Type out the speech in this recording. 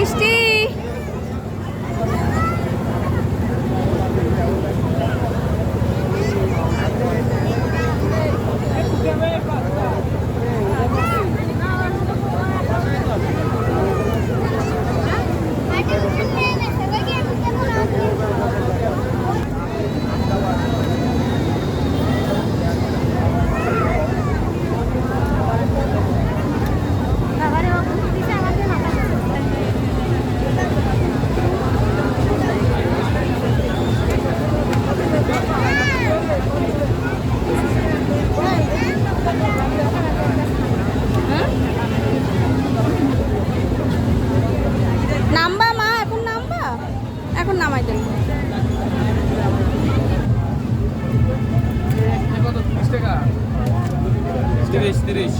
বৃষ্টি Thank you. এখন নামাই দেন। তিরিশ তিরিশ।